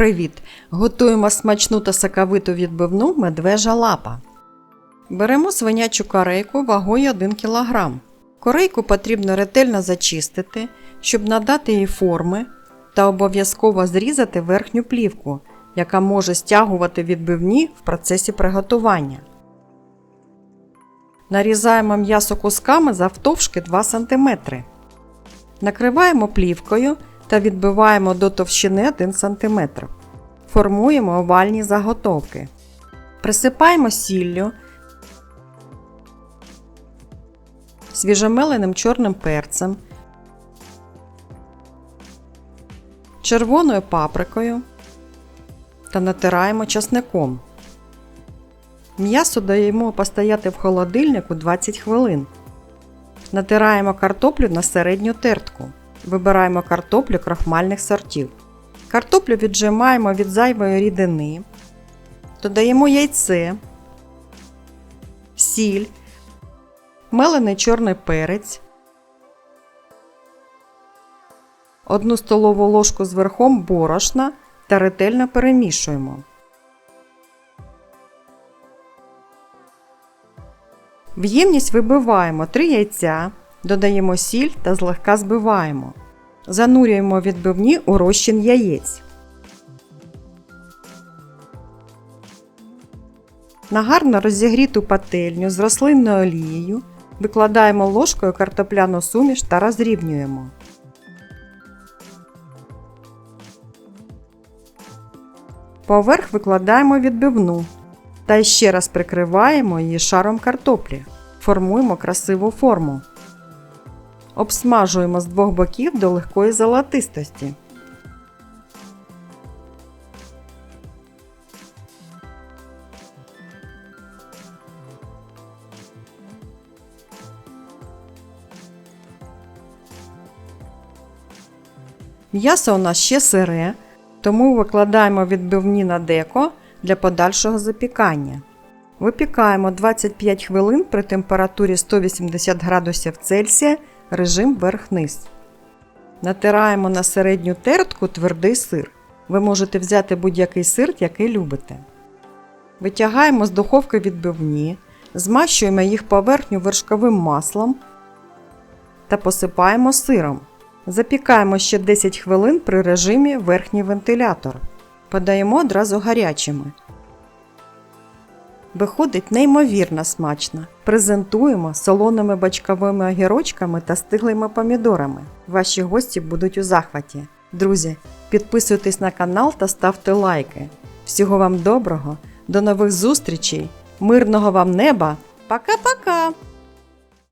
привіт! Готуємо смачну та соковиту відбивну медвежа лапа. Беремо свинячу корейку вагою 1 кг. Корейку потрібно ретельно зачистити, щоб надати їй форми та обов'язково зрізати верхню плівку, яка може стягувати відбивні в процесі приготування. Нарізаємо м'ясо кусками завтовшки 2 см. Накриваємо плівкою та відбиваємо до товщини 1 см. Формуємо овальні заготовки. Присипаємо сіллю, свіжомеленим чорним перцем, червоною паприкою та натираємо часником. М'ясо даємо постояти в холодильнику 20 хвилин. Натираємо картоплю на середню тертку. Вибираємо картоплю крахмальних сортів. Картоплю віджимаємо від зайвої рідини. Додаємо яйце, сіль, мелений чорний перець, 1 столову ложку з верхом борошна та ретельно перемішуємо. В ємність вибиваємо 3 яйця, додаємо сіль та злегка збиваємо. Занурюємо відбивні у розчин яєць. На гарно розігріту пательню з рослинною олією викладаємо ложкою картопляну суміш та розрівнюємо. Поверх викладаємо відбивну та ще раз прикриваємо її шаром картоплі. Формуємо красиву форму. Обсмажуємо з двох боків до легкої золотистості. М'ясо у нас ще сире, тому викладаємо відбивні на деко для подальшого запікання. Випікаємо 25 хвилин при температурі 180 градусів Цельсія режим верх-низ. Натираємо на середню тертку твердий сир. Ви можете взяти будь-який сир, який любите. Витягаємо з духовки відбивні, змащуємо їх поверхню вершковим маслом та посипаємо сиром. Запікаємо ще 10 хвилин при режимі верхній вентилятор. Подаємо одразу гарячими. Виходить неймовірно смачно. Презентуємо солоними бачковими огірочками та стиглими помідорами. Ваші гості будуть у захваті. Друзі, підписуйтесь на канал та ставте лайки. Всього вам доброго, до нових зустрічей, мирного вам неба! Пока-пока!